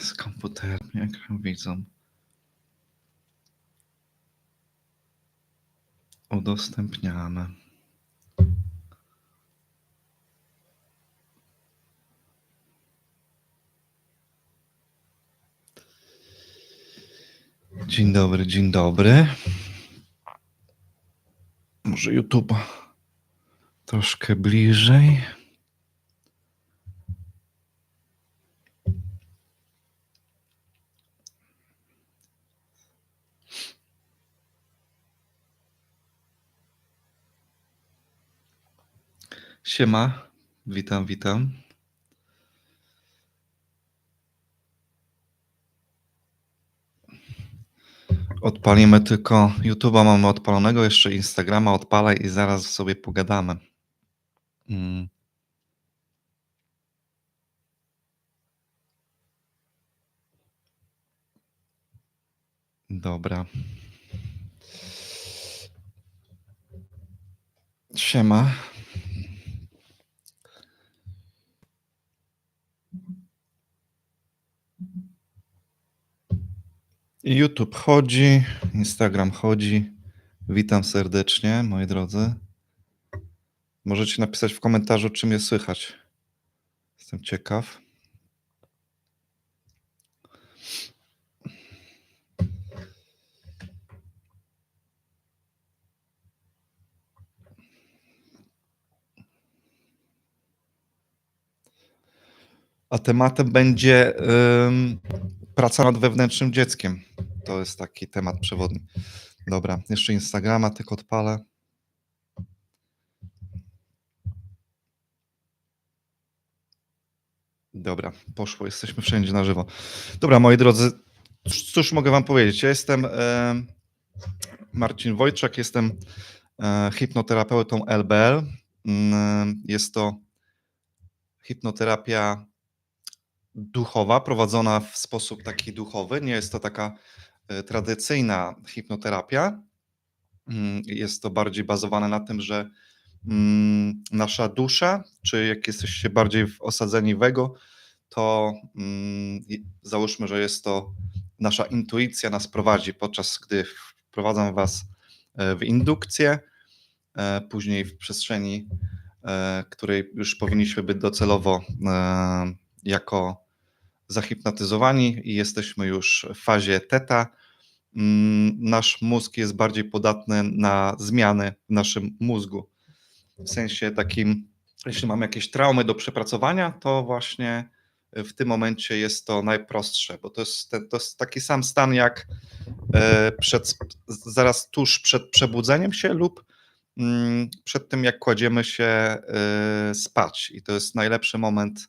z komputerem, jak widzą. Udostępniane. Dzień dobry, dzień dobry. Może YouTube troszkę bliżej. Siema, witam, witam. Odpalimy tylko YouTube'a mamy odpalonego, jeszcze Instagrama odpalaj i zaraz sobie pogadamy. Mm. Dobra. Siema. YouTube chodzi, Instagram chodzi. Witam serdecznie, moi drodzy. Możecie napisać w komentarzu, czy mnie słychać. Jestem ciekaw. A tematem będzie ym, praca nad wewnętrznym dzieckiem. To jest taki temat przewodni. Dobra, jeszcze Instagrama tylko odpalę. Dobra, poszło, jesteśmy wszędzie na żywo. Dobra, moi drodzy, cóż mogę wam powiedzieć? Ja jestem e, Marcin Wojczak, jestem e, hipnoterapeutą LBL. Mm, Jest to hipnoterapia duchowa, prowadzona w sposób taki duchowy. Nie jest to taka tradycyjna hipnoterapia. Mm, Jest to bardziej bazowane na tym, że mm, nasza dusza, czy jak jesteście bardziej osadzeni w ego, to mm, załóżmy, że jest to nasza intuicja nas prowadzi, podczas gdy wprowadzam was e, w indukcję, e, później w przestrzeni, e, której już powinniśmy być docelowo e, jako zahipnotyzowani i jesteśmy już w fazie teta. Mm, Nasz mózg jest bardziej podatny na zmiany w naszym mózgu. W sensie takim, jeśli mamy jakieś traumy do przepracowania, to właśnie w tym momencie jest to najprostsze, bo to jest, to jest taki sam stan jak e, przed, zaraz tuż przed przebudzeniem się lub mm, przed tym, jak kładziemy się e, spać. I to jest najlepszy moment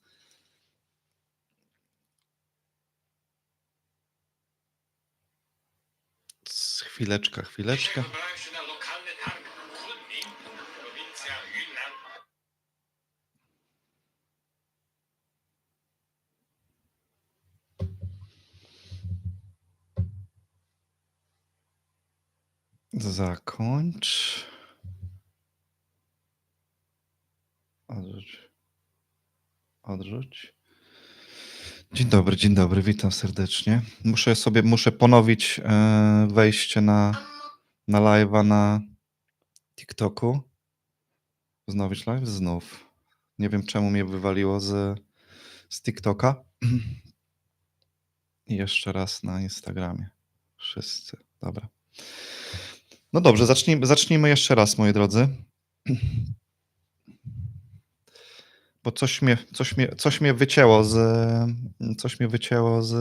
Z- Chwileczka, chwileczka. Wybrałem się na lokalny targ Kunming, prowincja Yunnan. Zakończ. Odrzuć. Odrzuć. Dzień dobry, dzień dobry, witam serdecznie. Muszę sobie, muszę ponowić e, wejście na, na live'a na TikToku. Wznowić live? Znów. Nie wiem czemu mnie wywaliło z, z TikToka. I jeszcze raz na Instagramie. Wszyscy. Dobra. No dobrze, zacznijmy, zacznijmy jeszcze raz, moi drodzy. Bo coś mnie, coś mnie, coś mnie wycięło z. Coś mnie wycięło z,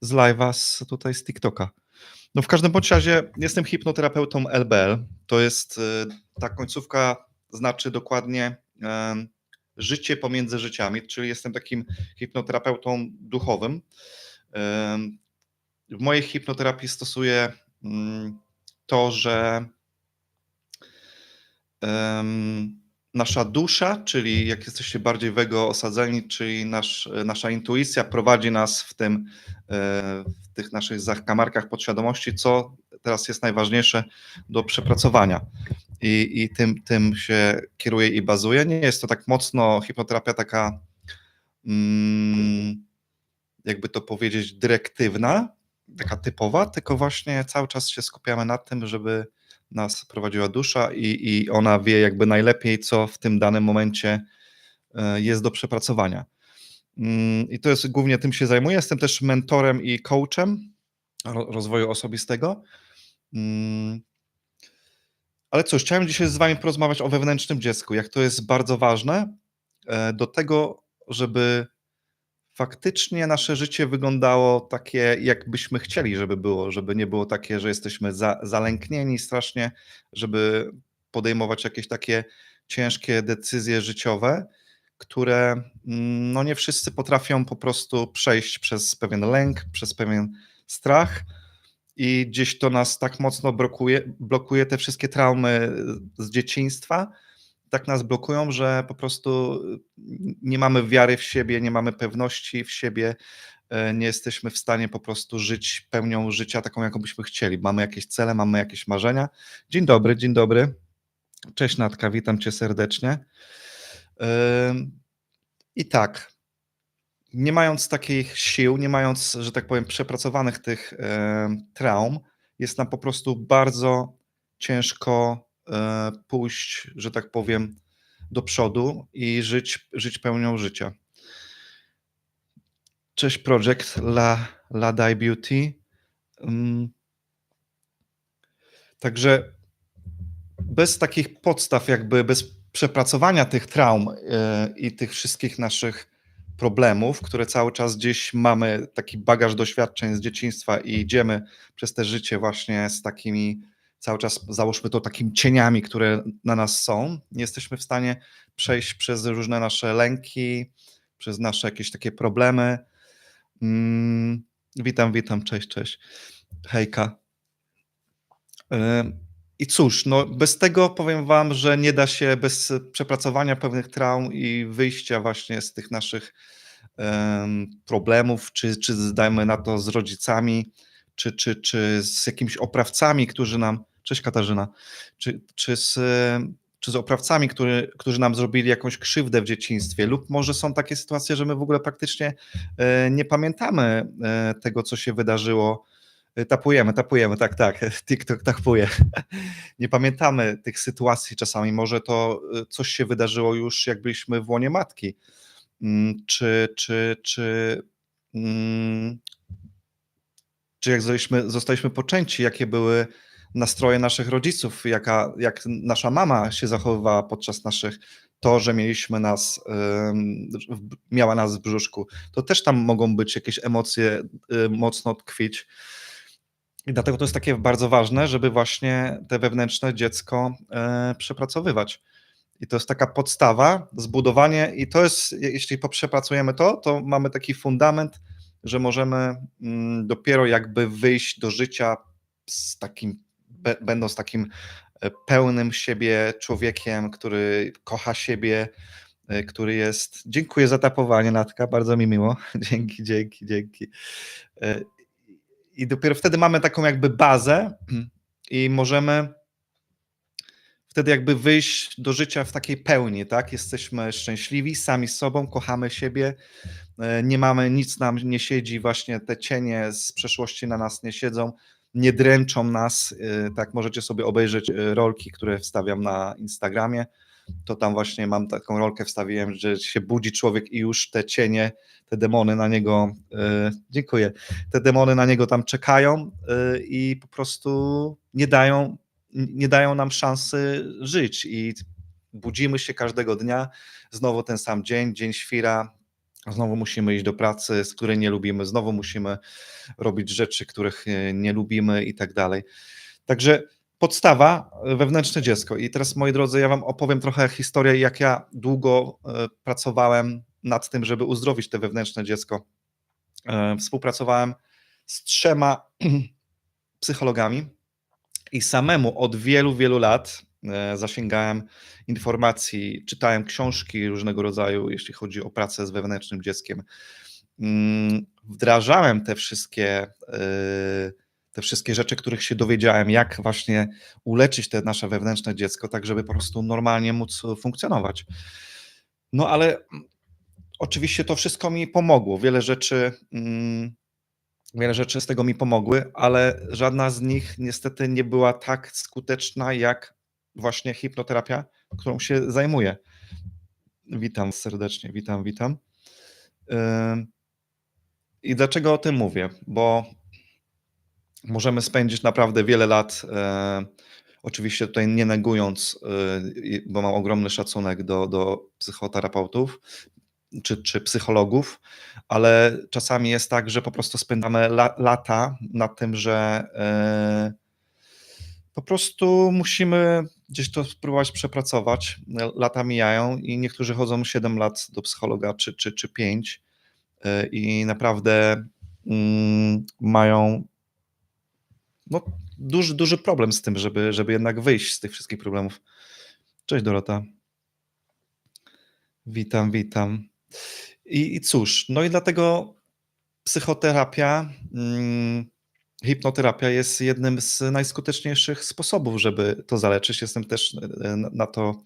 z live'a z, tutaj z TikToka. No w każdym bądź razie jestem hipnoterapeutą LBL. To jest y, ta końcówka znaczy dokładnie życie pomiędzy życiami, czyli jestem takim hipnoterapeutą duchowym. W mojej hipnoterapii stosuję mm, to, że nasza dusza, czyli jak jesteście bardziej w ego osadzeni, czyli nasz, nasza intuicja prowadzi nas w tym, e, w tych naszych zakamarkach podświadomości, co teraz jest najważniejsze do przepracowania. I, i tym, tym się kieruje i bazuje. Nie jest to tak mocno hipnoterapia taka mm, jakby to powiedzieć, dyrektywna, taka typowa, tylko właśnie cały czas się skupiamy na tym, żeby nas prowadziła dusza i, i ona wie jakby najlepiej, co w tym danym momencie e, jest do przepracowania. Mm, I to jest głównie tym się zajmuję. Jestem też mentorem i coachem ro- rozwoju osobistego. Mm, Ale cóż, chciałem dzisiaj z Wami porozmawiać o wewnętrznym dziecku, jak to jest bardzo ważne e, do tego, żeby faktycznie nasze życie wyglądało takie, jakbyśmy chcieli, żeby było, żeby nie było takie, że jesteśmy za, zalęknieni strasznie, żeby podejmować jakieś takie ciężkie decyzje życiowe, które mm, no nie wszyscy potrafią po prostu przejść przez pewien lęk, przez pewien strach. I gdzieś to nas tak mocno blokuje, blokuje te wszystkie traumy z dzieciństwa, tak nas blokują, że po prostu nie mamy wiary w siebie, nie mamy pewności w siebie, e, nie jesteśmy w stanie po prostu żyć pełnią życia taką, jaką byśmy chcieli. Mamy jakieś cele, mamy jakieś marzenia. Dzień dobry, dzień dobry. Cześć Natka, witam cię serdecznie. I tak, nie mając takich sił, nie mając, że tak powiem, przepracowanych tych traum, jest nam po prostu bardzo ciężko pójść, że tak powiem, do przodu i żyć, żyć pełnią życia. Cześć Project La, La Die Beauty. Ym, Także bez takich podstaw, jakby bez przepracowania tych traum e, i tych wszystkich naszych problemów, które cały czas gdzieś mamy, taki bagaż doświadczeń z dzieciństwa i idziemy przez te życie właśnie z takimi, cały czas załóżmy to takimi cieniami, które na nas są, nie jesteśmy w stanie przejść przez różne nasze lęki, przez nasze jakieś takie problemy. Mm, witam, witam, cześć, cześć. Hejka. Ym, I cóż, no bez tego powiem Wam, że nie da się bez przepracowania pewnych traum i wyjścia właśnie z tych naszych em, problemów, czy, czy dajmy na to z rodzicami, czy, czy, czy z jakimiś oprawcami, którzy nam. Cześć Katarzyna, czy, czy, z, czy z oprawcami, który, którzy nam zrobili jakąś krzywdę w dzieciństwie, lub może są takie sytuacje, że my w ogóle praktycznie e, nie pamiętamy e, tego, co się wydarzyło. E, Tapujemy, tapujemy, tak, tak. TikTok tapuje. Nie pamiętamy tych sytuacji czasami. Może to coś się wydarzyło już, jak byliśmy w łonie matki. Mm, Czy, czy, czy, mm, czy jak zostaliśmy, zostaliśmy poczęci, jakie były nastroje naszych rodziców, jaka, jak nasza mama się zachowywała podczas naszych, to, że mieliśmy nas, miała nas w brzuszku, to też tam mogą być jakieś emocje y, mocno tkwić. I dlatego to jest takie bardzo ważne, żeby właśnie te wewnętrzne dziecko e, przepracowywać. I to jest taka podstawa, zbudowanie, i to jest, je- jeśli przepracujemy to, to mamy taki fundament, że możemy mm, dopiero jakby wyjść do życia z takim, będąc takim e, pełnym siebie człowiekiem, który kocha siebie, e, który jest. Dziękuję za tapowanie, Natka, bardzo mi miło. Dzięki, dzięki, dzięki. E, I dopiero wtedy mamy taką jakby bazę i możemy wtedy jakby wyjść do życia w takiej pełni, tak? Jesteśmy szczęśliwi, sami sobą, kochamy siebie, nie mamy, nic nam nie siedzi, właśnie te cienie z przeszłości na nas nie siedzą, nie dręczą nas, e, tak? Możecie sobie obejrzeć e, rolki, które wstawiam na Instagramie, to tam właśnie mam taką rolkę wstawiłem, że się budzi człowiek i już te cienie, te demony na niego, e, dziękuję, te demony na niego tam czekają i po prostu nie dają, nie dają nam szansy żyć i budzimy się każdego dnia, znowu ten sam dzień, dzień świra, znowu musimy iść do pracy, z której nie lubimy, znowu musimy robić rzeczy, których e, nie lubimy i tak dalej. Także podstawa, e, wewnętrzne dziecko. I teraz, moi drodzy, ja Wam opowiem trochę historię, jak ja długo e, pracowałem nad tym, żeby uzdrowić te wewnętrzne dziecko. Współpracowałem z trzema psychologami i samemu od wielu, wielu lat zasięgałem informacji, czytałem książki różnego rodzaju, jeśli chodzi o pracę z wewnętrznym dzieckiem. Mm, Wdrażałem te wszystkie, e, te wszystkie rzeczy, których się dowiedziałem, jak właśnie uleczyć te nasze wewnętrzne dziecko, tak żeby po prostu normalnie móc funkcjonować. No ale oczywiście to wszystko mi pomogło. Wiele rzeczy, mm, wiele rzeczy z tego mi pomogły, ale żadna z nich niestety nie była tak skuteczna jak właśnie hipnoterapia, którą się zajmuję. Witam serdecznie, witam, witam. I dlaczego o tym mówię? Bo możemy spędzić naprawdę wiele lat, e, oczywiście tutaj nie negując, e, bo mam ogromny szacunek do, do psychoterapeutów czy, czy psychologów, ale czasami jest tak, że po prostu spędzamy la, lata na tym, że e, po prostu musimy gdzieś to spróbować przepracować. Lata mijają i niektórzy chodzą 7 lat do psychologa czy, czy, czy 5 i naprawdę mm, mają no, duży, duży problem z tym, żeby, żeby jednak wyjść z tych wszystkich problemów. Cześć Dorota. Witam, witam. I, i cóż, no i dlatego psychoterapia, mm, hipnoterapia jest jednym z najskuteczniejszych sposobów, żeby to zaleczyć. Jestem też e, na na to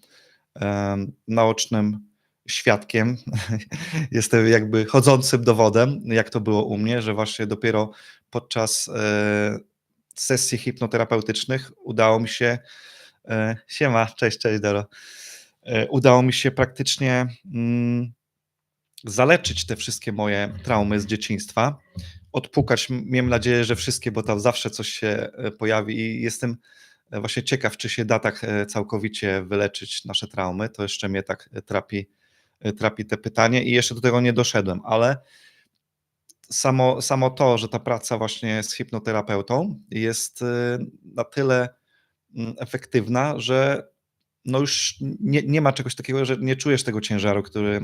naocznym świadkiem. Jestem jakby chodzącym dowodem, jak to było u mnie, że właśnie dopiero podczas e, sesji hipnoterapeutycznych udało mi się. E, siema, cześć, cześć, Doro. E, udało mi się praktycznie mm, zaleczyć te wszystkie moje traumy z dzieciństwa. Odpukać, m- miałem nadzieję, że wszystkie, bo tam zawsze coś się e, pojawi i jestem e, właśnie ciekaw, czy się da tak e, całkowicie wyleczyć nasze traumy. To jeszcze mnie tak trapi, trapi te pytanie i jeszcze do tego nie doszedłem, ale samo, samo to, że ta praca właśnie z hipnoterapeutą jest na tyle mm, efektywna, że no już nie, nie ma czegoś takiego, że nie czujesz tego ciężaru, który.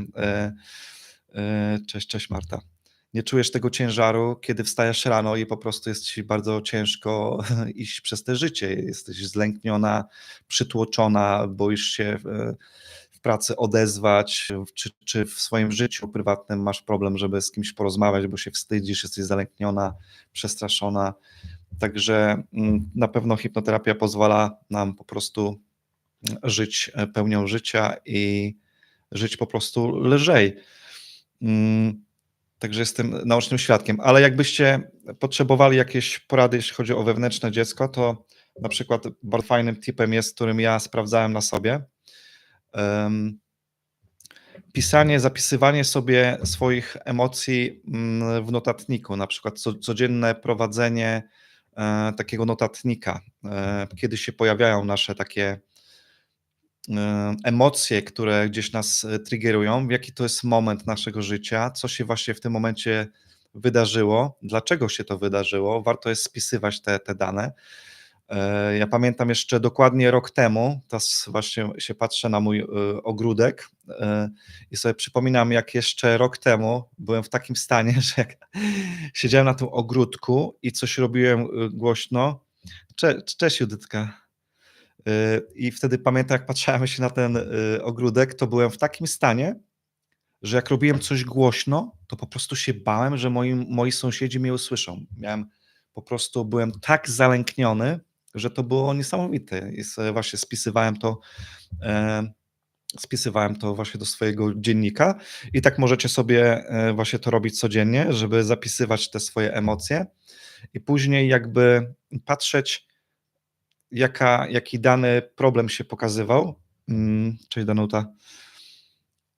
Cześć, cześć Marta. Nie czujesz tego ciężaru, kiedy wstajesz rano i po prostu jest ci bardzo ciężko iść przez te życie. Jesteś zlękniona, przytłoczona, boisz się e, w pracy odezwać, czy, czy w swoim życiu prywatnym masz problem, żeby z kimś porozmawiać, bo się wstydzisz, jesteś zalękniona, przestraszona. Także mm, na pewno hipnoterapia pozwala nam po prostu żyć e, pełnią życia i żyć po prostu lżej. Także jestem naocznym świadkiem, ale jakbyście potrzebowali jakieś porady, jeśli chodzi o wewnętrzne dziecko, to na przykład bardzo fajnym tipem jest, którym ja sprawdzałem na sobie, em, pisanie, zapisywanie sobie swoich emocji mm, w notatniku, na przykład co, codzienne prowadzenie e, takiego notatnika, e, kiedy się pojawiają nasze takie emocje, które gdzieś nas e, triggerują, jaki to jest moment naszego życia, co się właśnie w tym momencie wydarzyło, dlaczego się to wydarzyło. Warto jest spisywać te, te dane. E, Ja pamiętam jeszcze dokładnie rok temu, teraz właśnie się patrzę na mój e, ogródek e, i sobie przypominam, jak jeszcze rok temu byłem w takim stanie, że jak siedziałem na tym ogródku i coś robiłem e, głośno. Cze, cześć Judytka. E, I wtedy pamiętam, jak patrzyłem się na ten e, ogródek, to byłem w takim stanie, że jak robiłem coś głośno, to po prostu się bałem, że moi, moi sąsiedzi mnie usłyszą. Miałem po prostu, byłem tak zalękniony, że to było niesamowite. I właśnie spisywałem to, e, spisywałem to właśnie do swojego dziennika i tak możecie sobie e, właśnie to robić codziennie, żeby zapisywać te swoje emocje i później jakby patrzeć, jaka, jaki dany problem się pokazywał. Mm, Cześć Danuta.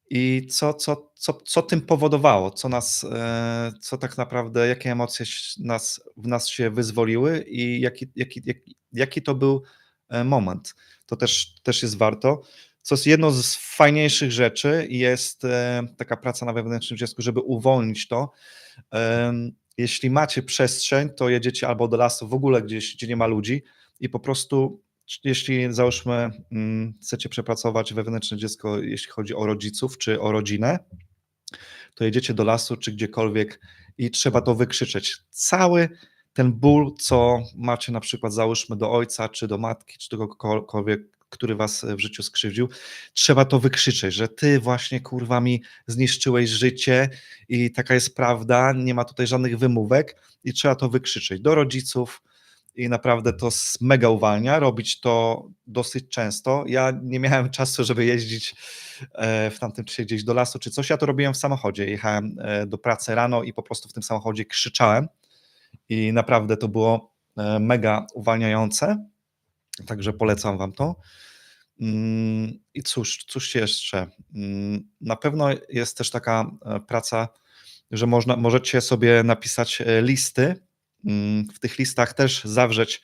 I co, co, co, co tym powodowało, co nas, e, co tak naprawdę, jakie emocje nas, w nas się wyzwoliły i jaki, jaki, jaki, jaki to był e, moment. To też, też jest warto. Co jest jedną z fajniejszych rzeczy, jest e, taka praca na wewnętrznym dziecku, żeby uwolnić to. Jeśli macie przestrzeń, to jedziecie albo do lasu, w ogóle gdzieś, gdzie nie ma ludzi i po prostu, jeśli załóżmy, mm, chcecie przepracować wewnętrzne dziecko, jeśli chodzi o rodziców czy o rodzinę, to jedziecie do lasu czy gdziekolwiek i trzeba to wykrzyczeć. Cały ten ból, co macie na przykład, załóżmy do ojca, czy do matki, czy do kogokolwiek, który was w życiu skrzywdził, trzeba to wykrzyczeć, że ty właśnie kurwa mi zniszczyłeś życie i taka jest prawda, nie ma tutaj żadnych wymówek i trzeba to wykrzyczeć do rodziców, i naprawdę to mega uwalnia, robić to dosyć często. Ja nie miałem czasu, żeby jeździć, eee, w tamtym czasie gdzieś do lasu czy coś, ja to robiłem w samochodzie. Jechałem, eee, do pracy rano i po prostu w tym samochodzie krzyczałem i naprawdę to było, eee, mega uwalniające, także polecam wam to. Mm, i cóż, cóż jeszcze? Mm, na pewno jest też taka, e, praca, że można możecie sobie napisać, e, listy, w tych listach też zawrzeć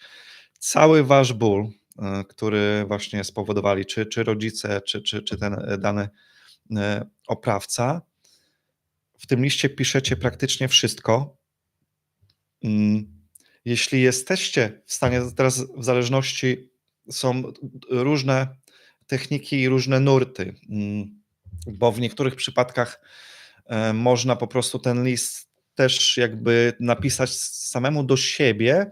cały wasz ból, e, który właśnie spowodowali czy czy rodzice, czy czy czy ten, e, dany, e, oprawca. W tym liście piszecie praktycznie wszystko. Mm, jeśli jesteście w stanie teraz w zależności są różne techniki i różne nurty, mm, bo w niektórych przypadkach, można po prostu ten list też jakby napisać samemu do siebie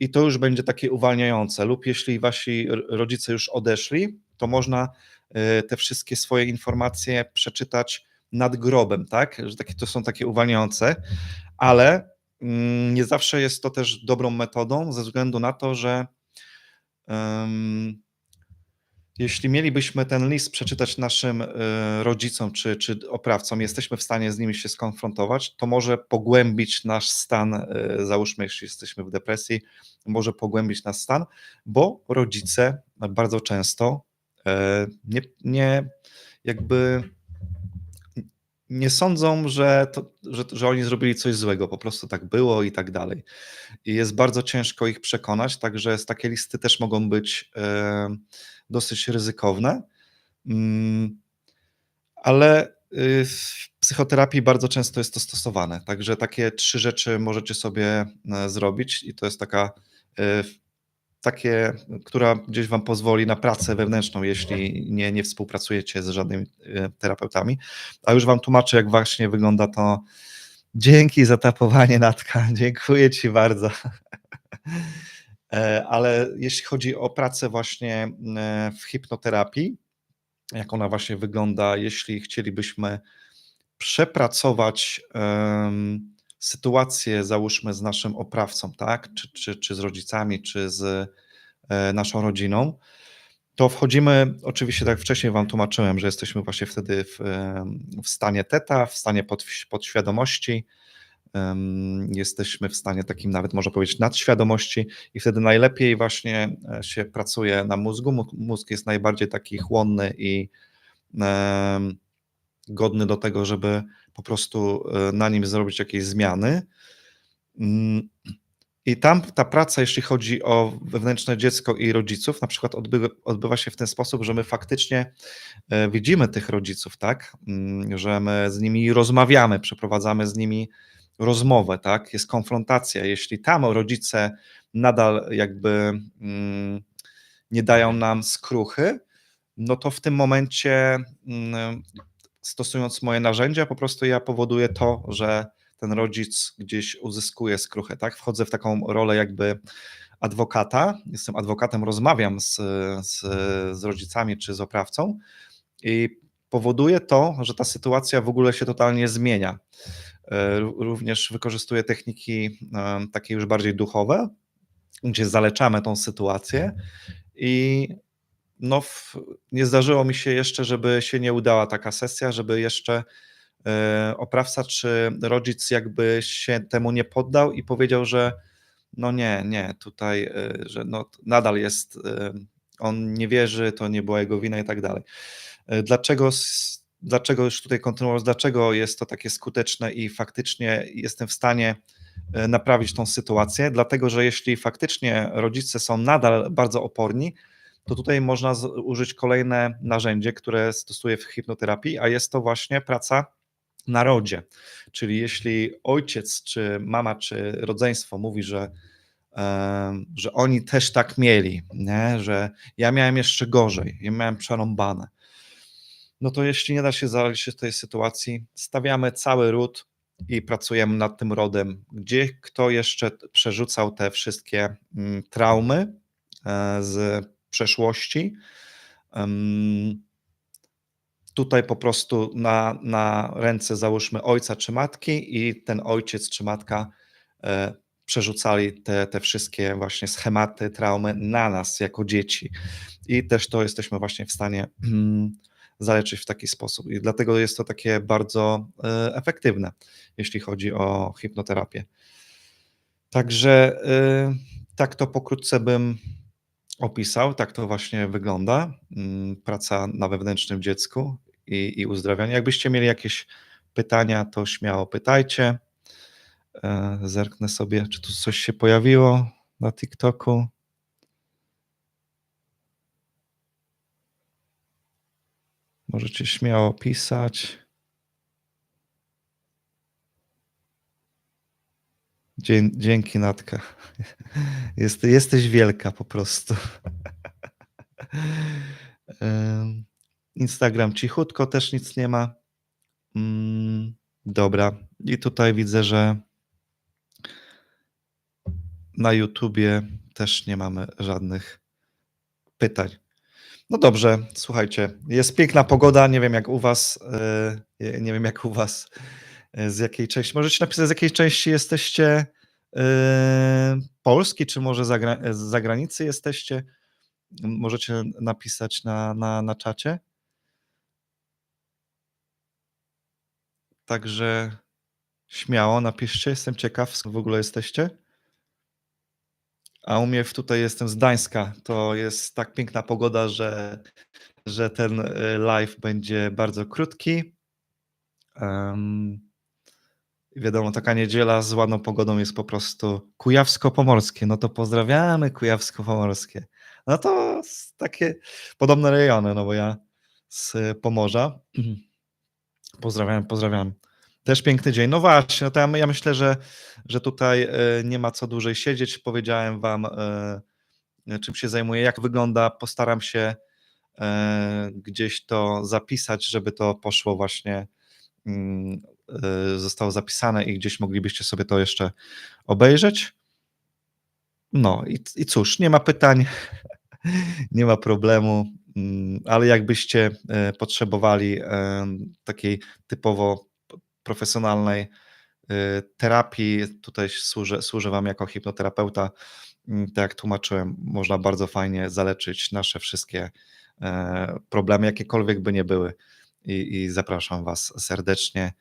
i to już będzie takie uwalniające. Lub jeśli wasi ro rodzice już odeszli, to można, e, te wszystkie swoje informacje przeczytać nad grobem, tak, że takie to są takie uwalniające, ale, mm, nie zawsze jest to też dobrą metodą ze względu na to, że, ym, jeśli mielibyśmy ten list przeczytać naszym, e, rodzicom czy czy oprawcom, jesteśmy w stanie z nimi się skonfrontować, to może pogłębić nasz stan, e, załóżmy, jeśli jesteśmy w depresji, może pogłębić nasz stan, bo rodzice bardzo często, e, nie nie jakby nie sądzą, że to że że oni zrobili coś złego, po prostu tak było i tak dalej. I jest bardzo ciężko ich przekonać, także takie listy też mogą być, e, dosyć ryzykowne. Mm, ale, y, w psychoterapii bardzo często jest to stosowane, także takie 3 rzeczy możecie sobie, e, zrobić i to jest taka, e, takie, która gdzieś wam pozwoli na pracę wewnętrzną, jeśli nie nie współpracujecie z żadnymi, e, terapeutami. A już wam tłumaczę, jak właśnie wygląda to dzięki za tapowanie Natka, dziękuję ci bardzo. E, ale jeśli chodzi o pracę właśnie, e, w hipnoterapii, jak ona właśnie wygląda, jeśli chcielibyśmy przepracować, ym, sytuację, załóżmy z naszym oprawcą, tak, czy czy czy z rodzicami, czy z, e, naszą rodziną, to wchodzimy oczywiście, tak wcześniej wam tłumaczyłem, że jesteśmy właśnie wtedy w, w stanie teta, w stanie podś podświadomości, jesteśmy w stanie takim nawet można powiedzieć nadświadomości i wtedy najlepiej właśnie, e, się pracuje na mózgu. Mózg jest najbardziej taki chłonny i, godny do tego, żeby po prostu, e, na nim zrobić jakieś zmiany. Mm, i tam ta praca, jeśli chodzi o wewnętrzne dziecko i rodziców, na przykład odbywa odbywa się w ten sposób, że my faktycznie, e, widzimy tych rodziców, tak, mm, że my z nimi rozmawiamy, przeprowadzamy z nimi rozmowę, tak, jest konfrontacja. Jeśli tam rodzice nadal jakby, mm, nie dają nam skruchy, no to w tym momencie, mm, stosując moje narzędzia, po prostu ja powoduję to, że ten rodzic gdzieś uzyskuje skruchę, tak. Wchodzę w taką rolę jakby adwokata, jestem adwokatem, rozmawiam z z z rodzicami czy z oprawcą i powoduję to, że ta sytuacja w ogóle się totalnie zmienia. E, ró również wykorzystuję techniki, e, takie już bardziej duchowe, gdzie zaleczamy tą sytuację i no nie zdarzyło mi się jeszcze, żeby się nie udała taka sesja, żeby jeszcze, e, oprawca czy rodzic jakby się temu nie poddał i powiedział, że no nie, nie, tutaj, że no nadal jest, on nie wierzy, to nie była jego wina i tak dalej. Dlaczego dlaczego już tutaj kontynuując, dlaczego jest to takie skuteczne i faktycznie jestem w stanie, e, naprawić tą sytuację? Dlatego, że jeśli faktycznie rodzice są nadal bardzo oporni, to tutaj można użyć kolejne narzędzie, które stosuję w hipnoterapii, a jest to właśnie praca na rodzie. Czyli jeśli ojciec, czy mama, czy rodzeństwo mówi, że, e, że oni też tak mieli, nie, że ja miałem jeszcze gorzej, ja miałem przerąbane. No to jeśli nie da się zaleczyć tej sytuacji, stawiamy cały ród i pracujemy nad tym rodem, gdzie kto jeszcze przerzucał te wszystkie, mm, traumy, e, z przeszłości. Tutaj po prostu na na ręce załóżmy ojca czy matki i ten ojciec czy matka, e, przerzucali te, te wszystkie właśnie schematy, traumy na nas jako dzieci. I też to jesteśmy właśnie w stanie mm, zaleczyć w taki sposób. I dlatego jest to takie bardzo e, efektywne, jeśli chodzi o hipnoterapię. Także e, tak to pokrótce bym opisał, tak to właśnie wygląda. mm, Praca na wewnętrznym dziecku i, i uzdrawianie. Jakbyście mieli jakieś pytania, to śmiało pytajcie. E, Zerknę sobie, czy tu coś się pojawiło na TikToku. Możecie śmiało pisać. Dzie- Dzięki, Natka. Jest, jesteś wielka po prostu. Instagram cichutko, też nic nie ma. Mm, Dobra. I tutaj widzę, że na YouTubie też nie mamy żadnych pytań. No dobrze, słuchajcie, jest piękna pogoda, nie wiem jak u was, e, nie wiem jak u was, e, z jakiej części, możecie napisać z jakiej części jesteście e, Polski, czy może z zagranicy jesteście, możecie napisać na, na, na czacie. Także śmiało napiszcie, jestem ciekaw, skąd w ogóle jesteście. A u mnie tutaj jestem z Gdańska. To jest tak piękna pogoda, że, że ten y, live będzie bardzo krótki. Em, wiadomo, taka niedziela z ładną pogodą jest po prostu Kujawsko-Pomorskie. No to pozdrawiamy Kujawsko-Pomorskie. No to takie podobne rejony, no bo ja z Pomorza. Pozdrawiam, pozdrawiam. Też piękny dzień. No właśnie, no to ja, ja myślę, że, że tutaj e, nie ma co dłużej siedzieć. Powiedziałem Wam, e, czym się zajmuję, jak wygląda. Postaram się e, gdzieś to zapisać, żeby to poszło właśnie, mm, e, zostało zapisane i gdzieś moglibyście sobie to jeszcze obejrzeć. No i, i cóż, nie ma pytań, nie ma problemu, mm, ale jakbyście e, potrzebowali e, takiej typowo profesjonalnej e, terapii, tutaj służę, służę Wam jako hipnoterapeuta. Mm, Tak jak tłumaczyłem, można bardzo fajnie zaleczyć nasze wszystkie e, problemy, jakiekolwiek by nie były. I, i zapraszam Was serdecznie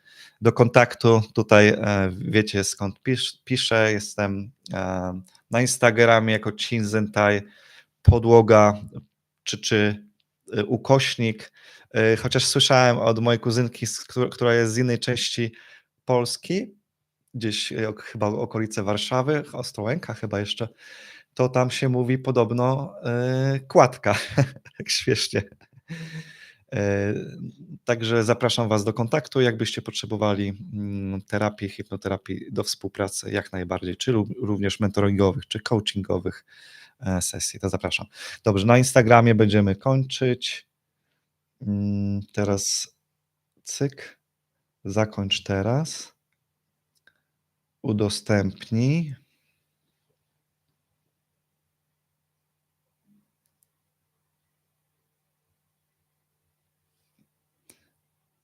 do kontaktu. Tutaj e, wiecie skąd pisz, piszę. Jestem e, na Instagramie jako Chinzentai podłoga czy, czy y, ukośnik. Y, Chociaż słyszałem od mojej kuzynki, która jest z innej części Polski, gdzieś ok- chyba okolice Warszawy, Ostrołęka chyba jeszcze, to tam się mówi podobno y, kładka, tak śmiesznie. Y, Także zapraszam Was do kontaktu, jakbyście potrzebowali mm, terapii, hipnoterapii do współpracy jak najbardziej, czy również mentoringowych, czy coachingowych e, sesji, to zapraszam. Dobrze, na Instagramie będziemy kończyć. Mm, Teraz cyk, zakończ teraz. Udostępnij.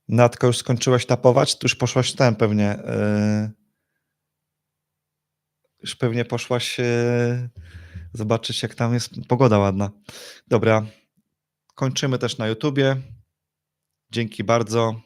Natka, już skończyłaś tapować? Tu już poszłaś ten pewnie. Yy, już pewnie poszłaś yy, zobaczyć, jak tam jest pogoda ładna. Dobra, kończymy też na YouTubie. Dzięki bardzo.